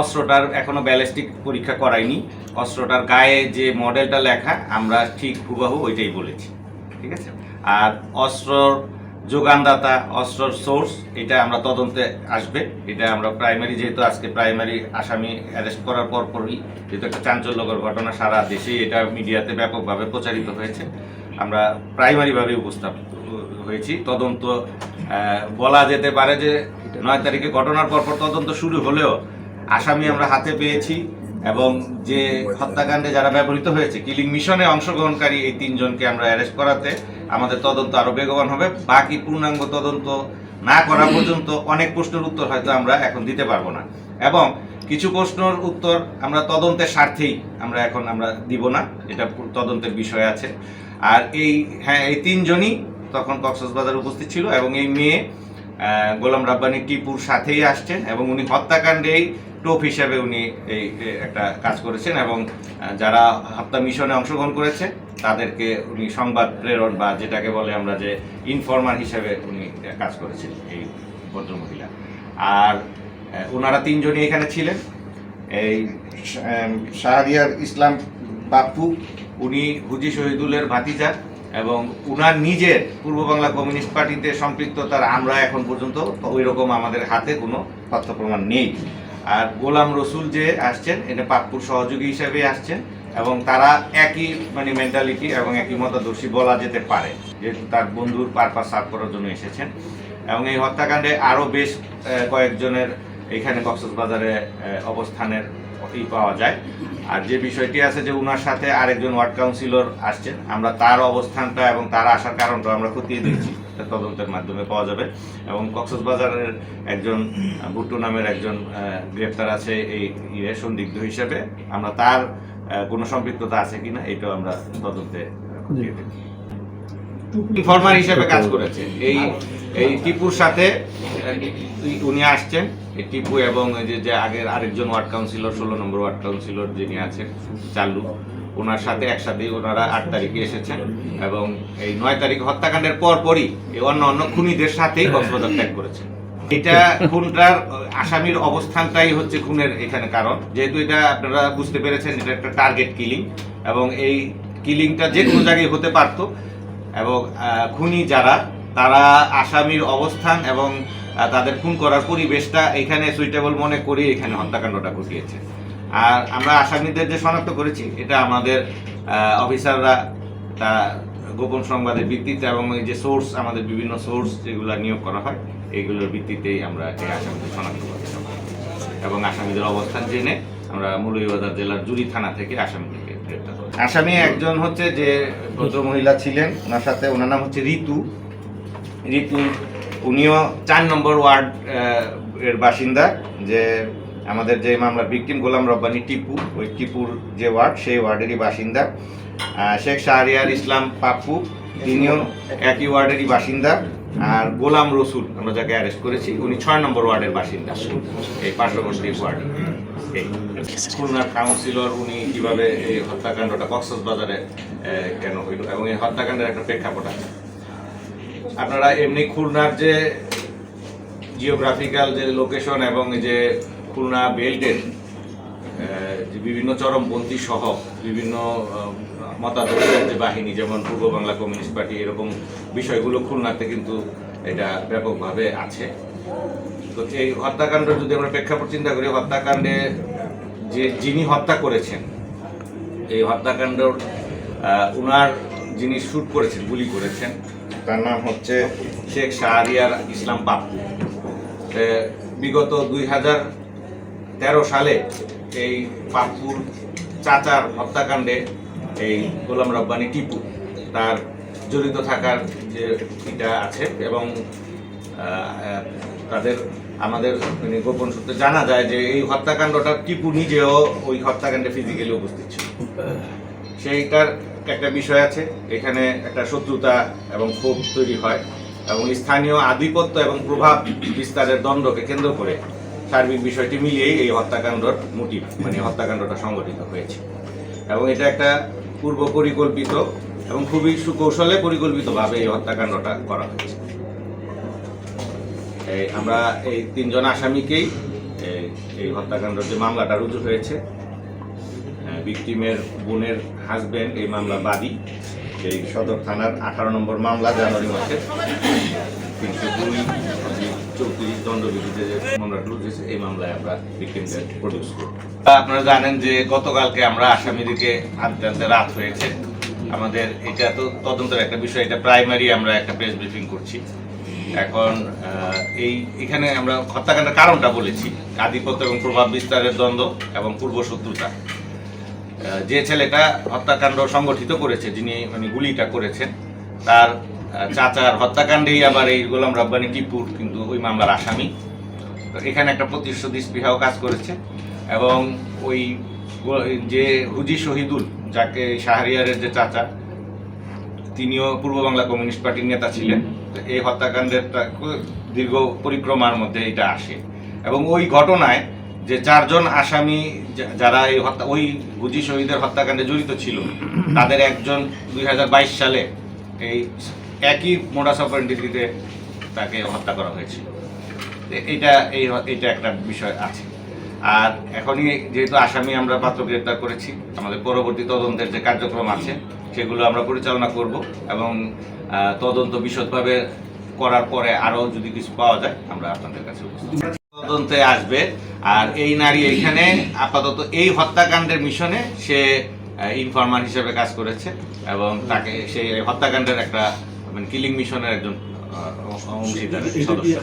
অস্ত্রটার এখনও ব্যালিস্টিক পরীক্ষা করাইনি অস্ত্রটার গায়ে যে মডেলটা লেখা, আমরা ঠিক হুবাহু ওইটাই বলেছি। ঠিক আছে? আর অস্ত্রর যোগানদাতা অস্ত্রর সোর্স এটা আমরা তদন্তে আসবে। এটা আমরা প্রাইমারি যেহেতু আজকে প্রাইমারি আসামি অ্যারেস্ট করার পর পরই যেহেতু একটা চাঞ্চল্যকর ঘটনা, সারা দেশেই এটা মিডিয়াতে ব্যাপকভাবে প্রচারিত হয়েছে। আমরা প্রাইমারিভাবে উপস্থাপিত হয়েছি। তদন্ত বলা যেতে পারে যে নয় তারিখে ঘটনার পরপর তদন্ত শুরু হলেও আসামি আমরা হাতে পেয়েছি এবং যে হত্যাকাণ্ডে যারা ব্যবহৃত হয়েছে, কিলিং মিশনে অংশগ্রহণকারী এই তিনজনকে আমরা অ্যারেস্ট করাতে আমাদের তদন্ত আরও বেগবান হবে। বাকি পূর্ণাঙ্গ তদন্ত না করা পর্যন্ত অনেক প্রশ্নের উত্তর হয়তো আমরা এখন দিতে পারব না। এবং কিছু প্রশ্নের উত্তর আমরা তদন্তের স্বার্থেই আমরা এখন আমরা দিব না, এটা তদন্তের বিষয় আছে। আর এই হ্যাঁ এই তিনজনই তখন কক্সবাজার উপস্থিত ছিল এবং এই মেয়ে গোলাম রাব্বানি টিপুর সাথেই আসছেন এবং উনি হত্যাকাণ্ডেই টোপ হিসাবে উনি এই একটা কাজ করেছেন এবং যারা হত্যা মিশনে অংশগ্রহণ করেছে, তাদেরকে উনি সংবাদ প্রেরণ বা যেটাকে বলে আমরা যে ইনফরমার হিসেবে উনি কাজ করেছেন এই ভদ্রমহিলা। আর ওনারা তিনজনই এখানে ছিলেন। এই শাহরিয়ার ইসলাম বাপ্পু, উনি হুজি শহীদুলের ভাতিজা এবং উনার নিজের পূর্ব বাংলা কমিউনিস্ট পার্টিতে সম্পৃক্ততার আমরা এখন পর্যন্ত ওই রকম আমাদের হাতে কোনো তথ্য প্রমাণ নেই। আর গোলাম রসুল যে আসছেন এটা পাপ্পুর সহযোগী হিসেবে আসছেন এবং তারা একই মানে মেন্টালিটি এবং একই মতাদর্শী বলা যেতে পারে, যেহেতু তার বন্ধুর পারপাস সার্ভ করার জন্য এসেছেন। এবং এই হত্যাকাণ্ডে আরও বেশ কয়েকজনের এখানে কক্সবাজারে অবস্থানের ই পাওয়া যায়। আর যে বিষয়টি আছে যে উনার সাথে আরেকজন ওয়ার্ড কাউন্সিলর আসছেন, আমরা তার অবস্থানটা এবং তার আসার কারণটা আমরা খতিয়ে দিচ্ছি তদন্তের মাধ্যমে পাওয়া যাবে। এবং কক্সবাজারের একজন, ভুট্টো নামের একজন গ্রেপ্তার আছে এই ইয়ে সন্দিগ্ধ হিসেবে। আমরা তার কোনো সম্পৃক্ততা আছে কিনা, এটাও আমরা তদন্তে খতিয়ে দেখি ইনফরমার হিসেবে কাজ করেছে এই এই টিপুর সাথে, উনি আসছেন। এই টিপু এবং যে যে আগের আরেকজন ওয়ার্ড কাউন্সিলর, ষোলো নম্বর ওয়ার্ড কাউন্সিলর যিনি আছেন চালু ওনার সাথে একসাথেই ওনারা আট তারিখে এসেছেন এবং এই নয় তারিখ হত্যাকাণ্ডের পর পরই অন্য অন্য খুনিদের সাথেই কক্সবাজার ত্যাগ করেছেন। এটা খুনটার আসামির অবস্থানটাই হচ্ছে খুনের এখানে কারণ। যেহেতু এটা আপনারা বুঝতে পেরেছেন, এটা একটা টার্গেট কিলিং এবং এই কিলিংটা যে কোনো জায়গায় হতে পারতো। এবং খুনি যারা, তারা আসামির অবস্থান এবং তাদের খুন করার পরিবেশটা এখানে সুইটেবল মনে করে এখানে হত্যাকাণ্ডটা ঘটিয়েছে। আর আমরা আসামিদের যে শনাক্ত করেছি, এটা আমাদের অফিসাররা, তা গোপন সংবাদের ভিত্তিতে এবং এই যে সোর্স আমাদের বিভিন্ন সোর্স যেগুলো নিয়োগ করা হয় এইগুলোর ভিত্তিতেই আমরা এই আসামিদের শনাক্ত করতে এবং আসামিদের অবস্থান জেনে আমরা মৌলভীবাজার জেলার জুরি থানা থেকে করি আসামি একজন হচ্ছে যে ভদ্র মহিলা ছিলেন, ওনার সাথে ওনার নাম হচ্ছে ঋতু। ঋতু, উনিও চার নম্বর ওয়ার্ড এর বাসিন্দা, যে আমাদের যে মামলার ভিকটিম গোলাম রব্বানি টিপু, ওই টিপুর যে ওয়ার্ড, সেই ওয়ার্ডেরই বাসিন্দা। শেখ শাহরিয়ার ইসলাম পাপ্পু, তিনিও একই ওয়ার্ডেরই বাসিন্দা। আর গোলাম রসুল, আমরা যাকে অ্যারেস্ট করেছি, উনি ছয় নম্বর ওয়ার্ডের বাসিন্দা, এই পার্শ্ববর্তী ওয়ার্ড। এই খুলনার কাউন্সিলর, উনি কীভাবে এই হত্যাকাণ্ডটা কক্সবাজারে কেন হইল এবং এই হত্যাকাণ্ডের একটা প্রেক্ষাপট আছে? আপনারা এমনি খুলনার যে জিওগ্রাফিক্যাল যে লোকেশন এবং যে খুলনা বেল্টের যে বিভিন্ন চরমপন্থী সহ বিভিন্ন মতাদর্শের যে বাহিনী, যেমন পূর্ব বাংলা কমিউনিস্ট পার্টি, এরকম বিষয়গুলো খুলনাতে কিন্তু এটা ব্যাপকভাবে আছে। তো এই হত্যাকাণ্ড যদি আমরা প্রেক্ষাপট চিন্তা করি, হত্যাকাণ্ডে যে যিনি হত্যা করেছেন, এই হত্যাকাণ্ড উনার যিনি শ্যুট করেছেন, গুলি করেছেন, তার নাম হচ্ছে শেখ শাহরিয়ার ইসলাম পাপ্পু বিগত দুই হাজার তেরো সালে এই পাপ্পুর চাচার হত্যাকাণ্ডে এই গোলাম রব্বানি টিপু তার জড়িত থাকার যে এটা আছে এবং তাদের, আমাদের মানে গোপন সূত্রে জানা যায় যে এই হত্যাকাণ্ডটা টিপু নিজেও ওই হত্যাকাণ্ডে ফিজিক্যালি উপস্থিত ছিল। সেইটার একটা বিষয় আছে, এখানে একটা শত্রুতা এবং ক্ষোভ তৈরি হয় এবং স্থানীয় আধিপত্য এবং প্রভাব বিস্তারের দ্বন্দ্বকে কেন্দ্র করে সার্বিক বিষয়টি মিলিয়েই এই হত্যাকাণ্ডর মোটিভ মানে হত্যাকাণ্ডটা সংগঠিত হয়েছে। এবং এটা একটা পূর্ব পরিকল্পিত এবং খুবই সুকৌশলে পরিকল্পিতভাবে এই হত্যাকাণ্ডটা করা হয়েছে। আমরা এই তিনজন আসামিকেই এই- এই হত্যাকাণ্ড যে মামলাটা রুজু হয়েছে ভিকটিমের বোনের হাজবেন্ড এই মামলা বাদী এই সদর থানার আঠারো নম্বর মামলা জানুয়ারি মাসের তিনশো দুই চৌত্রিশ দণ্ডবিধিতে যে মামলাটা রুজু হয়েছে, এই মামলায় আমরা ভিকটিমদের প্রডিউস করব। আপনারা জানেন যে গতকালকে আমরা আসামিদিকে আনতে রাত হয়েছে। আমাদের এটা তো তদন্তের একটা বিষয়, এটা প্রাইমারি আমরা একটা প্রেস ব্রিফিং করছি। এখন এই, এখানে আমরা হত্যাকাণ্ডের কারণটা বলেছি। আধিপত্য এবং প্রভাব বিস্তারের দ্বন্দ্ব এবং পূর্ব শত্রুতা। যে ছেলেটা হত্যাকাণ্ড সংগঠিত করেছে, যিনি মানে গুলিটা করেছেন, তার চাচার হত্যাকাণ্ডেই আবার এই গোলাম রব্বানি টিপুর কিন্তু ওই মামলার আসামি। তো এখানে একটা প্রতিশ্রুতি স্পৃহাও কাজ করেছে এবং ওই যে হুজি শহীদুল, যাকে শাহরিয়ারের যে চাচা তিনিও পূর্ব বাংলা কমিউনিস্ট পার্টির নেতা ছিলেন। এই হত্যাকাণ্ডের দীর্ঘ পরিক্রমার মধ্যে এটা আসে। এবং ওই ঘটনায় যে চারজন আসামি যারা এই হত্যা, ওই গুজি শহীদের হত্যাকাণ্ডে জড়িত ছিল, তাদের একজন দুই হাজার বাইশ সালে এই একই মোডাস অপারেন্ডিতে তাকে হত্যা করা হয়েছিল। এটা এই এটা একটা বিষয় আছে। আর এখনই যেহেতু আসামি আমরা পাত্র গ্রেপ্তার করেছি আমাদের পরবর্তী তদন্তের যে কার্যক্রম আছে সেগুলো আমরা পরিচালনা করব এবং তদন্ত বিশদভাবে করার পরে আরও যদি কিছু পাওয়া যায় আমরা আপনাদের কাছে তদন্তে আসবে আর এই নারী এখানে আপাতত এই হত্যাকাণ্ডের মিশনে সে ইনফরমার হিসেবে কাজ করেছে এবং তাকে সেই হত্যাকাণ্ডের একটা মানে কিলিং মিশনের একজন অংশীদার সদস্য।